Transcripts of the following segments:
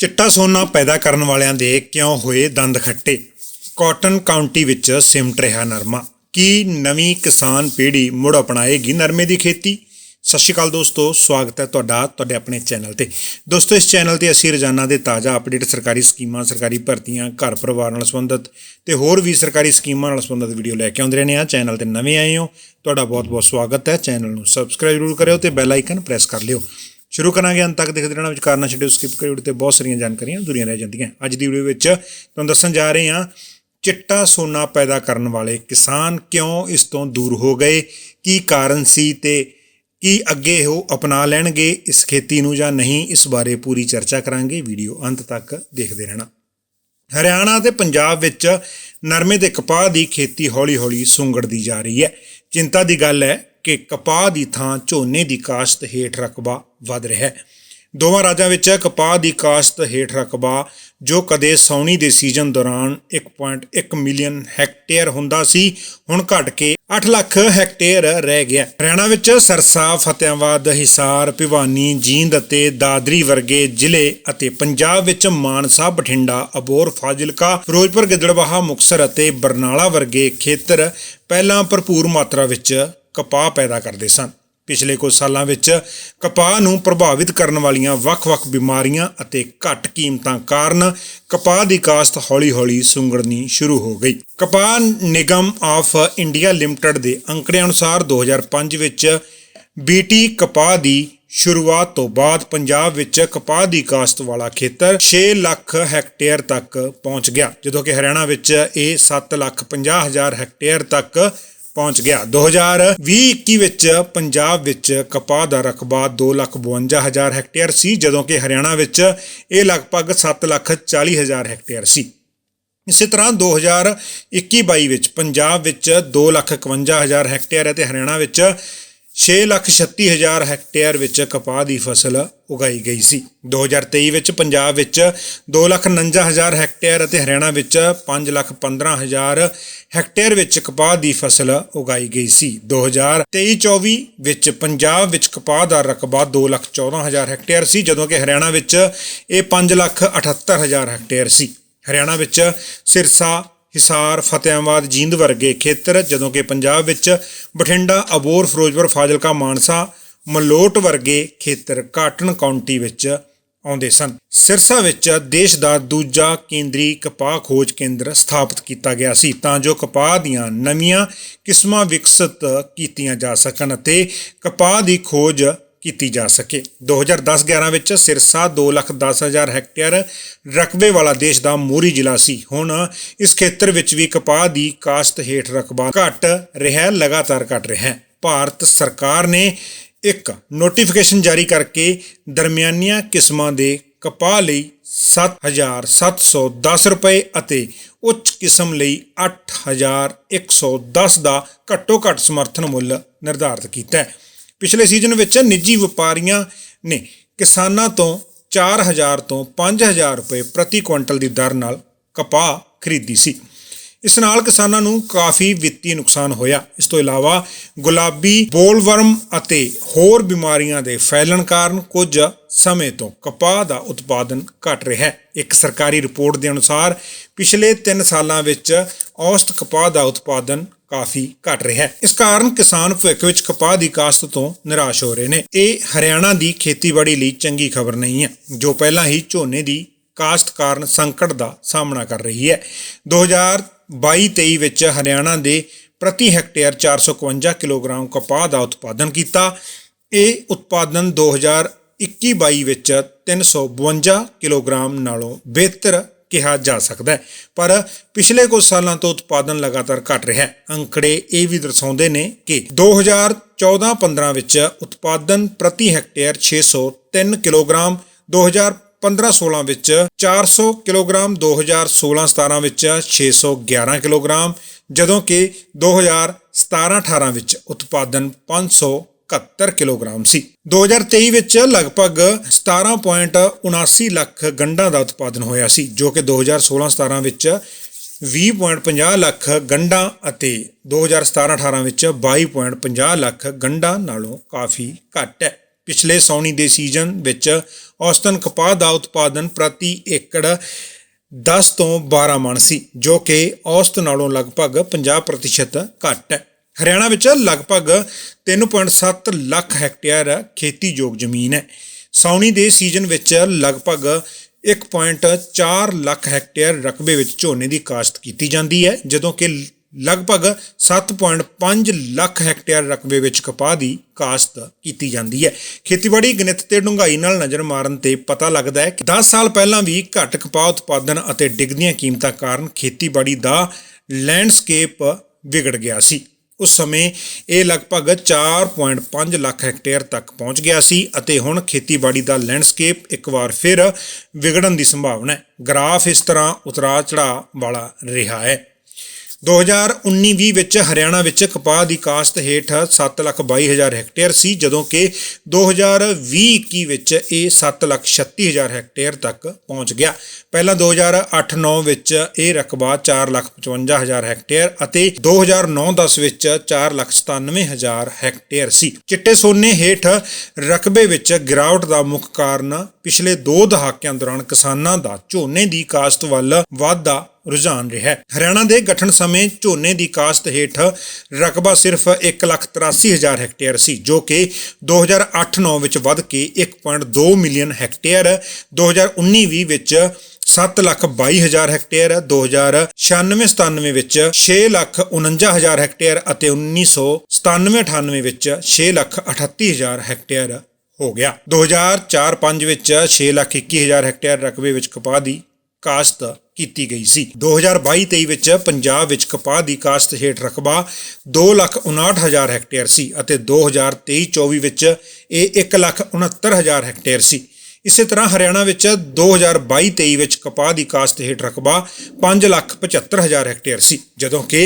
ਚਿੱਟਾ ਸੋਨਾ ਪੈਦਾ ਕਰਨ ਵਾਲਿਆਂ ਦੇ ਕਿਉਂ ਹੋਏ ਦੰਦ ਖੱਟੇ? ਕਾਟਨ ਕਾਉਂਟੀ ਵਿੱਚ ਸਿਮਟ ਰਿਹਾ ਨਰਮਾ। ਕੀ ਨਵੀਂ ਕਿਸਾਨ ਪੀੜ੍ਹੀ ਮੁੜ ਅਪਣਾਏਗੀ ਨਰਮੇ ਦੀ ਖੇਤੀ? ਸਤਿ ਸ਼੍ਰੀ ਅਕਾਲ ਦੋਸਤੋ, ਸਵਾਗਤ ਹੈ ਤੁਹਾਡਾ ਤੁਹਾਡੇ ਆਪਣੇ ਚੈਨਲ ਤੇ। ਦੋਸਤੋ, ਇਸ ਚੈਨਲ ਤੇ ਅਸੀਂ ਰੋਜ਼ਾਨਾ ਦੇ ਤਾਜ਼ਾ ਅਪਡੇਟ ਸਰਕਾਰੀ ਸਕੀਮਾਂ, ਸਰਕਾਰੀ ਭਰਤੀਆਂ, ਘਰ ਪਰਿਵਾਰ ਨਾਲ ਸੰਬੰਧਿਤ ਤੇ ਹੋਰ ਵੀ ਸਰਕਾਰੀ ਸਕੀਮਾਂ ਨਾਲ ਸੰਬੰਧਿਤ ਵੀਡੀਓ ਲੈ ਕੇ ਆਉਂਦੇ ਰਹਿੰਦੇ ਹਾਂ। ਚੈਨਲ ਤੇ ਨਵੇਂ ਆਏ ਹੋ, ਤੁਹਾਡਾ ਬਹੁਤ-ਬਹੁਤ ਸਵਾਗਤ ਹੈ। ਚੈਨਲ ਨੂੰ ਸਬਸਕ੍ਰਾਈਬ ਜ਼ਰੂਰ ਕਰਿਓ ਤੇ ਬੈਲ ਆਈਕਨ ਪ੍ਰੈਸ ਕਰ ਲਿਓ। ਸ਼ੁਰੂ ਕਰਾਂਗੇ। ਅੰਤ ਤੱਕ ਦੇਖਦੇ ਰਹਿਣਾ ਵਿਚਾਰ ਨਾ ਛੱਡਿਓ ਸਕਿਪ ਕਰਿਓ ਤੇ ਬਹੁਤ ਸਾਰੀਆਂ ਜਾਣਕਾਰੀਆਂ ਅਧੂਰੀਆਂ ਰਹਿ ਜਾਂਦੀਆਂ। ਅੱਜ ਦੀ ਵੀਡੀਓ ਵਿੱਚ ਤੁਹਾਨੂੰ ਦੱਸਣ ਜਾ ਰਹੇ ਹਾਂ, ਚਿੱਟਾ ਸੋਨਾ ਪੈਦਾ ਕਰਨ ਵਾਲੇ ਕਿਸਾਨ ਕਿਉਂ ਇਸ ਤੋਂ ਦੂਰ ਹੋ ਗਏ? ਕੀ ਕਾਰਨ ਸੀ ਤੇ ਕੀ ਅੱਗੇ ਉਹ ਅਪਣਾ ਲੈਣਗੇ ਇਸ ਖੇਤੀ ਨੂੰ ਜਾਂ ਨਹੀਂ? ਇਸ ਬਾਰੇ ਪੂਰੀ ਚਰਚਾ ਕਰਾਂਗੇ। ਵੀਡੀਓ ਅੰਤ ਤੱਕ ਦੇਖਦੇ ਰਹਿਣਾ। ਹਰਿਆਣਾ ਤੇ ਪੰਜਾਬ ਵਿੱਚ ਨਰਮੇ ਤੇ ਕਪਾਹ ਦੀ ਖੇਤੀ ਹੌਲੀ-ਹੌਲੀ ਸੁੰਗੜਦੀ ਜਾ ਰਹੀ ਹੈ। ਚਿੰਤਾ ਦੀ ਗੱਲ ਹੈ ਕਿ ਕਪਾਹ ਦੀ ਥਾਂ ਝੋਨੇ ਦੀ ਕਾਸ਼ਤ ਹੇਠ ਰਕਬਾ ਵੱਧ ਰਿਹਾ ਹੈ। ਦੋਵਾਂ ਰਾਜਾਂ ਵਿੱਚ ਕਪਾਹ ਦੀ ਕਾਸ਼ਤ ਹੇਠ ਰਕਬਾ, ਜੋ ਕਦੇ ਸੌਣੀ ਦੇ ਸੀਜ਼ਨ ਦੌਰਾਨ 1.1 ਮਿਲੀਅਨ ਹੈਕਟੇਅਰ ਹੁੰਦਾ ਸੀ, ਹੁਣ ਘਟ ਕੇ 8 ਲੱਖ ਹੈਕਟੇਅਰ ਰਹਿ ਗਿਆ। ਹਰਿਆਣਾ ਵਿੱਚ ਸਰਸਾ, ਫਤਿਆਬਾਦ, ਹਿਸਾਰ, ਭਿਵਾਨੀ, ਜੀਂਦ ਅਤੇ ਦਾਦਰੀ ਵਰਗੇ ਜ਼ਿਲ੍ਹੇ ਅਤੇ ਪੰਜਾਬ ਵਿੱਚ ਮਾਨਸਾ, ਬਠਿੰਡਾ ਅਬੋਰ ਫਾਜ਼ਿਲਕਾ, ਫਿਰੋਜ਼ਪੁਰ, ਗਿੱਦੜਬਾਹਾ, ਮੁਕਸਰ ਅਤੇ ਬਰਨਾਲਾ ਵਰਗੇ ਖੇਤਰ ਪਹਿਲਾਂ ਭਰਪੂਰ ਮਾਤਰਾ ਵਿੱਚ ਕਪਾਹ ਪੈਦਾ ਕਰਦੇ ਸਨ। ਪਿਛਲੇ ਕੁਝ ਸਾਲਾਂ ਵਿੱਚ ਕਪਾਹ ਨੂੰ ਪ੍ਰਭਾਵਿਤ ਕਰਨ ਵਾਲੀਆਂ ਵੱਖ-ਵੱਖ ਬਿਮਾਰੀਆਂ ਅਤੇ ਘੱਟ ਕੀਮਤਾਂ ਕਾਰਨ ਕਪਾਹ ਦੀ ਕਾਸ਼ਤ ਹੌਲੀ-ਹੌਲੀ ਸੁੰਗੜਨੀ ਸ਼ੁਰੂ ਹੋ ਗਈ। ਕਪਾਹ ਨਿਗਮ ਆਫ ਇੰਡੀਆ ਲਿਮਟਿਡ ਦੇ ਅੰਕੜਿਆਂ ਅਨੁਸਾਰ 2005 ਵਿੱਚ ਬੀਟੀ ਕਪਾਹ ਦੀ ਸ਼ੁਰੂਆਤ ਤੋਂ ਬਾਅਦ ਪੰਜਾਬ ਵਿੱਚ ਕਪਾਹ ਦੀ ਕਾਸ਼ਤ ਵਾਲਾ ਖੇਤਰ 6 ਲੱਖ ਹੈਕਟੇਅਰ ਤੱਕ ਪਹੁੰਚ ਗਿਆ, ਜਦੋਂ ਕਿ ਹਰਿਆਣਾ ਵਿੱਚ ਇਹ 7 ਲੱਖ 50 ਹਜ਼ਾਰ ਹੈਕਟੇਅਰ ਤੱਕ ਪਹੁੰਚ ਗਿਆ। 2020-21 ਵਿੱਚ ਪੰਜਾਬ ਵਿੱਚ ਕਪਾਹ ਦਾ ਰਕਬਾ 252000 ਹੈਕਟੇਅਰ ਸੀ, ਜਦੋਂ ਕਿ ਹਰਿਆਣਾ ਵਿੱਚ ਇਹ ਲਗਭਗ 740000 ਹੈਕਟੇਅਰ ਸੀ। ਇਸੇ ਤਰ੍ਹਾਂ 2021-22 ਵਿੱਚ ਪੰਜਾਬ ਵਿੱਚ 251000 ਹੈਕਟੇਅਰ ਅਤੇ ਹਰਿਆਣਾ ਵਿੱਚ 636000 ਹੈਕਟੇਅਰ ਵਿੱਚ ਕਪਾਹ ਦੀ ਫਸਲ ਉਗਾਈ ਗਈ ਸੀ। 2023 ਵਿੱਚ ਪੰਜਾਬ ਵਿੱਚ 299000 ਹੈਕਟੇਅਰ ਅਤੇ ਹਰਿਆਣਾ ਵਿੱਚ 515000 ਹੈਕਟੇਅਰ ਵਿੱਚ ਕਪਾਹ ਦੀ ਫਸਲ ਉਗਾਈ ਗਈ ਸੀ। 2023-24 ਵਿੱਚ ਪੰਜਾਬ ਵਿੱਚ ਕਪਾਹ ਦਾ ਰਕਬਾ 214000 ਹੈਕਟੇਅਰ ਸੀ, ਜਦੋਂ ਕਿ ਹਰਿਆਣਾ ਵਿੱਚ ਇਹ 578000 ਹੈਕਟੇਅਰ ਸੀ। ਹਰਿਆਣਾ ਵਿੱਚ ਸਿਰਸਾ ਹਿਸਾਰ ਫਤਿਆਬਾਦ ਜੀਂਦ ਵਰਗੇ ਖੇਤਰ, ਜਦੋਂ ਕਿ ਪੰਜਾਬ ਵਿੱਚ ਬਠਿੰਡਾ, ਅਬੋਰ, ਫਿਰੋਜ਼ਪੁਰ, ਫਾਜ਼ਿਲਕਾ, ਮਾਨਸਾ, ਮਲੋਟ ਵਰਗੇ ਖੇਤਰ ਕਾਟਨ ਕਾਉਂਟੀ ਵਿੱਚ ਆਉਂਦੇ ਸਨ। ਸਿਰਸਾ ਵਿੱਚ ਦੇਸ਼ ਦਾ ਦੂਜਾ ਕੇਂਦਰੀ ਕਪਾਹ ਖੋਜ ਕੇਂਦਰ ਸਥਾਪਿਤ ਕੀਤਾ ਗਿਆ ਸੀ, ਤਾਂ ਜੋ ਕਪਾਹ ਦੀਆਂ ਨਵੀਆਂ ਕਿਸਮਾਂ ਵਿਕਸਿਤ ਕੀਤੀਆਂ ਜਾ ਸਕਣ ਅਤੇ ਕਪਾਹ ਦੀ ਖੋਜ ਕੀਤੀ ਜਾ ਸਕੇ। 2010-11 ਵਿੱਚ ਸਿਰਸਾ 210000 ਹੈਕਟੇਅਰ ਰਕਬੇ ਵਾਲਾ ਦੇਸ਼ ਦਾ ਮੋਰੀ ਜ਼ਿਲ੍ਹਾ ਸੀ। ਹੁਣ ਇਸ ਖੇਤਰ ਵਿੱਚ ਵੀ ਕਪਾਹ ਦੀ ਕਾਸ਼ਤ ਹੇਠ ਰਕਬਾ ਘਟ ਰਿਹਾ ਹੈ ਲਗਾਤਾਰ ਘਟ ਰਿਹਾ ਹੈ। ਭਾਰਤ ਸਰਕਾਰ ਨੇ ਇੱਕ ਨੋਟੀਫਿਕੇਸ਼ਨ ਜਾਰੀ ਕਰਕੇ ਦਰਮਿਆਨੀਆਂ ਕਿਸਮਾਂ ਦੇ ਕਪਾਹ ਲਈ 7710 ਰੁਪਏ ਅਤੇ ਉੱਚ ਕਿਸਮ ਲਈ 8110 ਦਾ ਘੱਟੋ ਘੱਟ ਸਮਰਥਨ ਮੁੱਲ ਨਿਰਧਾਰਤ ਕੀਤਾ ਹੈ। ਪਿਛਲੇ ਸੀਜ਼ਨ ਵਿੱਚ ਨਿੱਜੀ ਵਪਾਰੀਆਂ ਨੇ ਕਿਸਾਨਾਂ ਤੋਂ 4000 ਤੋਂ 5000 ਰੁਪਏ ਪ੍ਰਤੀ ਕੁਇੰਟਲ ਦੀ ਦਰ ਨਾਲ ਕਪਾਹ ਖਰੀਦੀ ਸੀ। ਇਸ ਨਾਲ ਕਿਸਾਨਾਂ ਨੂੰ ਕਾਫੀ ਵਿੱਤੀ ਨੁਕਸਾਨ ਹੋਇਆ। ਇਸ ਤੋਂ ਇਲਾਵਾ ਗੁਲਾਬੀ, ਬੋਲਵਰਮ ਅਤੇ ਹੋਰ ਬਿਮਾਰੀਆਂ ਦੇ ਫੈਲਣ ਕਾਰਨ ਕੁਝ ਸਮੇਂ ਤੋਂ ਕਪਾਹ ਦਾ ਉਤਪਾਦਨ ਘਟ ਰਿਹਾ ਹੈ। ਇੱਕ ਸਰਕਾਰੀ ਰਿਪੋਰਟ ਦੇ ਅਨੁਸਾਰ ਪਿਛਲੇ 3 ਸਾਲਾਂ ਵਿੱਚ ਔਸਤ ਕਪਾਹ ਦਾ ਉਤਪਾਦਨ ਕਾਫੀ ਘਟ ਰਿਹਾ ਹੈ। ਇਸ ਕਾਰਨ ਕਿਸਾਨ ਭਵਿੱਖ ਵਿੱਚ ਕਪਾਹ ਦੀ ਕਾਸ਼ਤ ਤੋਂ ਨਿਰਾਸ਼ ਹੋ ਰਹੇ ਨੇ। ਇਹ ਹਰਿਆਣਾ ਦੀ ਖੇਤੀਬਾੜੀ ਲਈ ਚੰਗੀ ਖਬਰ ਨਹੀਂ ਹੈ, ਜੋ ਪਹਿਲਾਂ ਹੀ ਝੋਨੇ ਦੀ ਕਾਸ਼ਤ ਕਾਰਨ ਸੰਕਟ ਦਾ ਸਾਹਮਣਾ ਕਰ ਰਹੀ ਹੈ। 2022-23 ਵਿੱਚ ਹਰਿਆਣਾ ਦੇ ਪ੍ਰਤੀ ਹੈਕਟੇਅਰ 451 ਕਿਲੋਗ੍ਰਾਮ ਕਪਾਹ ਦਾ ਉਤਪਾਦਨ ਕੀਤਾ। ਇਹ ਉਤਪਾਦਨ 2021-22 ਵਿੱਚ 352 ਕਿਲੋਗ੍ਰਾਮ ਨਾਲੋਂ ਬਿਹਤਰ ਕਿਹਾ ਜਾ ਸਕਦਾ ਹੈ। ਪਰ ਪਿਛਲੇ ਕੁਝ ਸਾਲਾਂ ਤੋਂ ਉਤਪਾਦਨ ਲਗਾਤਾਰ ਘਟ ਰਿਹਾ ਹੈ। ਅੰਕੜੇ ਇਹ ਵੀ ਦਰਸਾਉਂਦੇ ਨੇ ਕਿ 2014-15 ਵਿੱਚ ਉਤਪਾਦਨ ਪ੍ਰਤੀ ਹੈਕਟੇਅਰ 603 ਕਿਲੋਗ੍ਰਾਮ 2015-16 ਵਿੱਚ 400 ਕਿਲੋਗ੍ਰਾਮ 2016-17 ਵਿੱਚ 611 ਕਿਲੋਗ੍ਰਾਮ, ਜਦੋਂ ਕਿ 2017-18 ਵਿੱਚ ਉਤਪਾਦਨ 571 ਕਿਲੋਗ੍ਰਾਮ ਸੀ। 2023 ਵਿੱਚ ਲਗਭਗ 17.79 ਲੱਖ ਗੰਢਾਂ ਦਾ ਉਤਪਾਦਨ ਹੋਇਆ ਸੀ, ਜੋ ਕਿ 2016-17 ਵਿੱਚ 20.50 ਲੱਖ ਗੰਢਾਂ ਅਤੇ 2017-18 ਵਿੱਚ 22.50 ਲੱਖ ਗੰਢਾਂ ਨਾਲੋਂ ਕਾਫੀ ਘੱਟ ਹੈ। ਪਿਛਲੇ ਸੌਣੀ ਦੇ ਸੀਜ਼ਨ ਵਿੱਚ ਔਸਤਨ ਕਪਾਹ ਦਾ ਉਤਪਾਦਨ ਪ੍ਰਤੀ ਏਕੜ 10 ਤੋਂ 12 ਮਣ ਸੀ, ਜੋ ਕਿ ਔਸਤ ਨਾਲੋਂ ਲਗਭਗ 50% ਘੱਟ ਹੈ। ਹਰਿਆਣਾ ਵਿੱਚ ਲਗਭਗ 3.7 ਲੱਖ ਹੈਕਟੇਅਰ ਖੇਤੀਯੋਗ ਜ਼ਮੀਨ ਹੈ। ਸੌਣੀ ਦੇ ਸੀਜ਼ਨ ਵਿੱਚ ਲਗਭਗ 1.4 ਲੱਖ ਹੈਕਟੇਅਰ ਰਕਬੇ ਵਿੱਚ ਝੋਨੇ ਦੀ ਕਾਸ਼ਤ ਕੀਤੀ ਜਾਂਦੀ ਹੈ, ਜਦੋਂ ਕਿ ਲਗਭਗ 7.5 ਲੱਖ ਹੈਕਟੇਅਰ ਰਕਬੇ ਵਿੱਚ ਕਪਾਹ ਦੀ ਕਾਸ਼ਤ ਕੀਤੀ ਜਾਂਦੀ ਹੈ। ਖੇਤੀਬਾੜੀ ਗਣਿਤ ਤੇ ਡੂੰਘਾਈ ਨਾਲ ਨਜ਼ਰ ਮਾਰਨ ਤੇ ਪਤਾ ਲੱਗਦਾ ਹੈ ਕਿ 10 ਸਾਲ ਪਹਿਲਾਂ ਵੀ ਘੱਟ ਕਪਾਹ ਉਤਪਾਦਨ ਅਤੇ ਡਿੱਗਦੀਆਂ ਕੀਮਤਾਂ ਕਾਰਨ ਖੇਤੀਬਾੜੀ ਦਾ ਲੈਂਡਸਕੇਪ ਵਿਗੜ ਗਿਆ ਸੀ। ਉਸ ਸਮੇਂ ਇਹ ਲਗਭਗ 4.5 ਲੱਖ ਹੈਕਟੇਅਰ ਤੱਕ ਪਹੁੰਚ ਗਿਆ ਸੀ ਅਤੇ ਹੁਣ ਖੇਤੀਬਾੜੀ ਦਾ ਲੈਂਡਸਕੇਪ ਇੱਕ ਵਾਰ ਫਿਰ ਵਿਗੜਨ ਦੀ ਸੰਭਾਵਨਾ ਹੈ। ਗ੍ਰਾਫ ਇਸ ਤਰ੍ਹਾਂ ਉਤਰਾਅ ਚੜਾਅ ਵਾਲਾ ਰਿਹਾ ਹੈ। 2019-20 ਵਿੱਚ ਹਰਿਆਣਾ ਵਿੱਚ ਕਪਾਹ ਦੀ ਕਾਸ਼ਤ ਹੇਠ 722000 ਹੈਕਟੇਅਰ ਸੀ, ਜਦੋਂ ਕਿ 2020-21 ਵਿੱਚ ਇਹ 736000 ਹੈਕਟੇਅਰ ਤੱਕ ਪਹੁੰਚ ਗਿਆ। ਪਹਿਲਾਂ 2008-9 ਵਿੱਚ ਇਹ ਰਕਬਾ 455000 ਹੈਕਟੇਅਰ ਅਤੇ 2009-10 ਵਿੱਚ 497000 ਹੈਕਟੇਅਰ ਸੀ। ਚਿੱਟੇ ਸੋਨੇ ਹੇਠ ਰਕਬੇ ਵਿੱਚ ਗਿਰਾਵਟ ਦਾ ਮੁੱਖ ਕਾਰਨ ਪਿਛਲੇ 2 ਦਹਾਕਿਆਂ ਦੌਰਾਨ ਕਿਸਾਨਾਂ ਦਾ ਝੋਨੇ ਦੀ ਕਾਸ਼ਤ ਵੱਲ ਵਾਧਾ ਰੁਝਾਨ ਰਿਹਾ ਹੈ। ਹਰਿਆਣਾ ਦੇ ਗਠਨ ਸਮੇਂ ਝੋਨੇ ਦੀ ਕਾਸ਼ਤ ਹੇਠ ਰਕਬਾ ਸਿਰਫ 183000 ਹੈਕਟੇਅਰ ਸੀ, ਜੋ ਕਿ 2008-9 ਵਿੱਚ ਵੱਧ ਕੇ 1.2 ਮਿਲੀਅਨ ਹੈਕਟੇਅਰ 2019-20 ਵਿੱਚ 722000 ਹੈਕਟੇਅਰ 2096-97 ਵਿੱਚ 649000 ਹੈਕਟੇਅਰ ਅਤੇ 1997-98 ਵਿੱਚ 638000 ਹੈਕਟੇਅਰ ਹੋ ਗਿਆ। 2004-5 ਵਿੱਚ 621000 ਹੈਕਟੇਅਰ ਰਕਬੇ ਵਿੱਚ ਕਪਾਹ ਦੀ ਕਾਸ਼ਤ ਕੀਤੀ ਗਈ ਸੀ। 2022-23 ਵਿੱਚ ਪੰਜਾਬ ਵਿੱਚ ਕਪਾਹ ਦੀ ਕਾਸ਼ਤ ਹੇਠ ਰਕਬਾ 259000 ਹੈਕਟੇਅਰ ਸੀ ਅਤੇ 2023-24 ਵਿੱਚ ਇਹ 169000 ਹੈਕਟੇਅਰ ਸੀ। ਇਸੇ ਤਰ੍ਹਾਂ ਹਰਿਆਣਾ ਵਿੱਚ 2022-23 ਵਿੱਚ ਕਪਾਹ ਦੀ ਕਾਸ਼ਤ ਹੇਠ ਰਕਬਾ 575000 ਹੈਕਟੇਅਰ ਸੀ, ਜਦੋਂ ਕਿ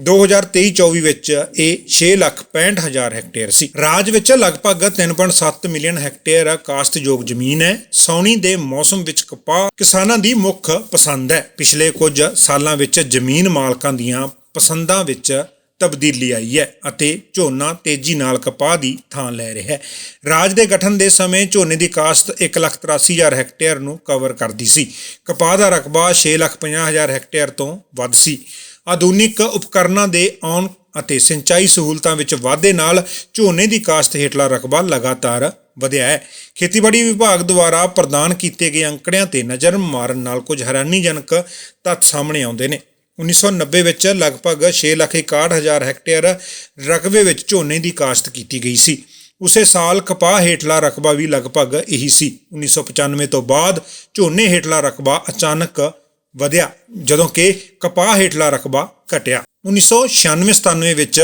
2023-24 ਵਿੱਚ ਇਹ 665000 ਹੈਕਟੇਅਰ ਸੀ। ਰਾਜ ਵਿੱਚ ਲਗਭਗ 3.7 ਮਿਲੀਅਨ ਹੈਕਟੇਅਰ ਕਾਸ਼ਤਯੋਗ ਜ਼ਮੀਨ ਹੈ। ਸੌਣੀ ਦੇ ਮੌਸਮ ਵਿੱਚ ਕਪਾਹ ਕਿਸਾਨਾਂ ਦੀ ਮੁੱਖ ਪਸੰਦ ਹੈ। ਪਿਛਲੇ ਕੁਝ ਸਾਲਾਂ ਵਿੱਚ ਜ਼ਮੀਨ ਮਾਲਕਾਂ ਦੀਆਂ ਪਸੰਦਾਂ ਵਿੱਚ ਤਬਦੀਲੀ ਆਈ ਹੈ ਅਤੇ ਝੋਨਾ ਤੇਜ਼ੀ ਨਾਲ ਕਪਾਹ ਦੀ ਥਾਂ ਲੈ ਰਿਹਾ ਹੈ। ਰਾਜ ਦੇ ਗਠਨ ਦੇ ਸਮੇਂ ਝੋਨੇ ਦੀ ਕਾਸ਼ਤ 183000 ਹੈਕਟੇਅਰ ਨੂੰ ਕਵਰ ਕਰਦੀ ਸੀ। ਕਪਾਹ ਦਾ ਰਕਬਾ 650000 ਹੈਕਟੇਅਰ ਤੋਂ ਵੱਧ ਸੀ। ਆਧੁਨਿਕ ਉਪਕਰਨਾਂ ਦੇ ਆਉਣ ਅਤੇ ਸਿੰਚਾਈ ਸਹੂਲਤਾਂ ਵਿੱਚ ਵਾਧੇ ਨਾਲ ਝੋਨੇ ਦੀ ਕਾਸ਼ਤ ਹੇਠਲਾ ਰਕਬਾ ਲਗਾਤਾਰ ਵਧਿਆ ਹੈ। ਖੇਤੀਬਾੜੀ ਵਿਭਾਗ ਦੁਆਰਾ ਪ੍ਰਦਾਨ ਕੀਤੇ ਗਏ ਅੰਕੜਿਆਂ ਤੇ ਨਜ਼ਰ ਮਾਰਨ ਨਾਲ ਕੁਝ ਹੈਰਾਨੀਜਨਕ ਤੱਥ ਸਾਹਮਣੇ ਆਉਂਦੇ ਨੇ। 1990 ਵਿੱਚ ਲਗਭਗ 661000 ਹੈਕਟੇਅਰ ਰਕਬੇ ਵਿੱਚ ਝੋਨੇ ਦੀ ਕਾਸ਼ਤ ਕੀਤੀ ਗਈ ਸੀ। ਉਸੇ ਸਾਲ ਕਪਾਹ ਹੇਠਲਾ ਰਕਬਾ ਵੀ ਲਗਭਗ ਇਹੀ ਸੀ। 1995 ਤੋਂ ਬਾਅਦ ਝੋਨੇ ਹੇਠਲਾ ਰਕਬਾ ਅਚਾਨਕ ਵਧਿਆ, ਜਦੋਂ ਕਿ ਕਪਾਹ ਹੇਠਲਾ ਰਕਬਾ ਘਟਿਆ। 1996-97 ਵਿੱਚ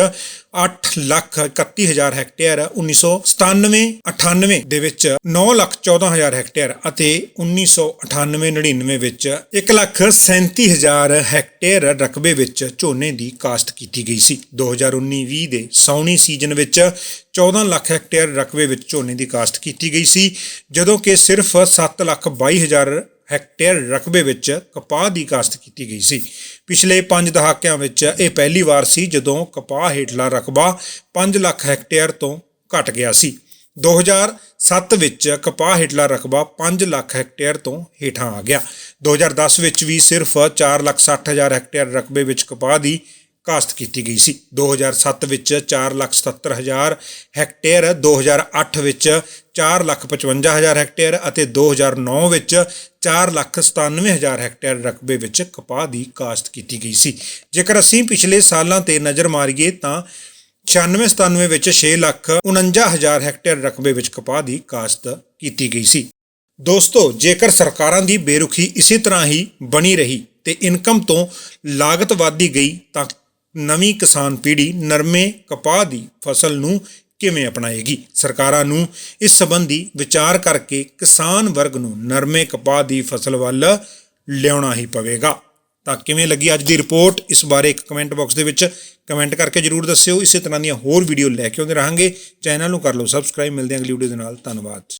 831000 ਹੈਕਟੇਅਰ 1997-98 ਦੇ ਵਿੱਚ 914000 ਹੈਕਟੇਅਰ ਅਤੇ 1998-99 ਵਿੱਚ 137000 ਹੈਕਟੇਅਰ ਰਕਬੇ ਵਿੱਚ ਝੋਨੇ ਦੀ ਕਾਸ਼ਤ ਕੀਤੀ ਗਈ ਸੀ। 2019-20 ਦੇ ਸੌਣੀ ਸੀਜ਼ਨ ਵਿੱਚ 14 ਲੱਖ ਹੈਕਟੇਅਰ ਰਕਬੇ ਵਿੱਚ ਝੋਨੇ ਦੀ ਕਾਸ਼ਤ ਕੀਤੀ ਗਈ ਸੀ, ਜਦੋਂ ਕਿ ਸਿਰਫ 722000 ਹੈਕਟੇਅਰ ਰਕਬੇ ਵਿੱਚ ਕਪਾਹ ਦੀ ਕਾਸ਼ਤ ਕੀਤੀ ਗਈ ਸੀ। ਪਿਛਲੇ 5 ਦਹਾਕਿਆਂ ਵਿੱਚ ਇਹ ਪਹਿਲੀ ਵਾਰ ਸੀ ਜਦੋਂ ਕਪਾਹ ਹੇਠਲਾ ਰਕਬਾ 5 ਲੱਖ ਹੈਕਟੇਅਰ ਤੋਂ ਘਟ ਗਿਆ ਸੀ। 2007 ਵਿੱਚ ਕਪਾਹ ਹੇਠਲਾ ਰਕਬਾ 5 ਲੱਖ ਹੈਕਟੇਅਰ ਤੋਂ ਹੇਠਾਂ ਆ ਗਿਆ। 2010 ਵਿੱਚ ਵੀ ਸਿਰਫ 4 ਲੱਖ 60 ਹਜ਼ਾਰ ਹੈਕਟੇਅਰ ਰਕਬੇ ਵਿੱਚ ਕਪਾਹ ਦੀ ਕਾਸ਼ਤ ਕੀਤੀ ਗਈ ਸੀ। 2007 ਵਿੱਚ 4 ਲੱਖ 77 ਹਜ਼ਾਰ ਹੈਕਟੇਅਰ 2008 ਵਿੱਚ 4 ਲੱਖ 55 ਹਜ਼ਾਰ ਹੈਕਟੇਅਰ ਅਤੇ 2009 ਵਿੱਚ 4 ਲੱਖ 97 ਹਜ਼ਾਰ ਹੈਕਟੇਅਰ ਰਕਬੇ ਵਿੱਚ ਕਪਾਹ ਦੀ ਕਾਸ਼ਤ ਕੀਤੀ ਗਈ ਸੀ। ਜੇਕਰ ਅਸੀਂ ਪਿਛਲੇ ਸਾਲਾਂ ਤੇ ਨਜ਼ਰ ਮਾਰੀਏ ਤਾਂ 96 97 ਵਿੱਚ 6 ਲੱਖ 49 ਹਜ਼ਾਰ ਹੈਕਟੇਅਰ ਰਕਬੇ ਵਿੱਚ ਕਪਾਹ ਦੀ ਕਾਸ਼ਤ ਕੀਤੀ ਗਈ ਸੀ। ਦੋਸਤੋ, ਜੇਕਰ ਸਰਕਾਰਾਂ ਦੀ ਬੇਰੁਖੀ ਇਸੇ ਤਰ੍ਹਾਂ ਹੀ ਬਣੀ ਰਹੀ ਤੇ ਇਨਕਮ ਤੋਂ ਲਾਗਤ ਵਧਦੀ ਗਈ ਤਾਂ ਨਵੀਂ ਕਿਸਾਨ ਪੀੜ੍ਹੀ ਨਰਮੇ ਕਪਾਹ ਦੀ ਫਸਲ ਨੂੰ ਕਿਵੇਂ ਅਪਣਾਏਗੀ? ਸਰਕਾਰਾਂ ਨੂੰ ਇਸ ਸੰਬੰਧੀ ਵਿਚਾਰ ਕਰਕੇ ਕਿਸਾਨ ਵਰਗ ਨੂੰ ਨਰਮੇ ਕਪਾਹ ਦੀ ਫਸਲ ਵੱਲ ਲਿਆਉਣਾ ਹੀ ਪਵੇਗਾ। ਤਾਂ ਕਿਵੇਂ ਲੱਗੀ ਅੱਜ ਦੀ ਰਿਪੋਰਟ? ਇਸ ਬਾਰੇ ਇੱਕ ਕਮੈਂਟ ਬਾਕਸ ਦੇ ਵਿੱਚ ਕਮੈਂਟ ਕਰਕੇ ਜਰੂਰ ਦੱਸਿਓ। ਇਸੇ ਤਰ੍ਹਾਂ ਦੀਆਂ ਹੋਰ ਵੀਡੀਓ ਲੈ ਕੇ ਆਉਂਦੇ ਰਹਾਂਗੇ। ਚੈਨਲ ਨੂੰ ਕਰ ਲਓ ਸਬਸਕ੍ਰਾਈਬ। ਮਿਲਦੇ ਹਾਂ ਅਗਲੀ ਵੀਡੀਓ ਦੇ ਨਾਲ। ਧੰਨਵਾਦ।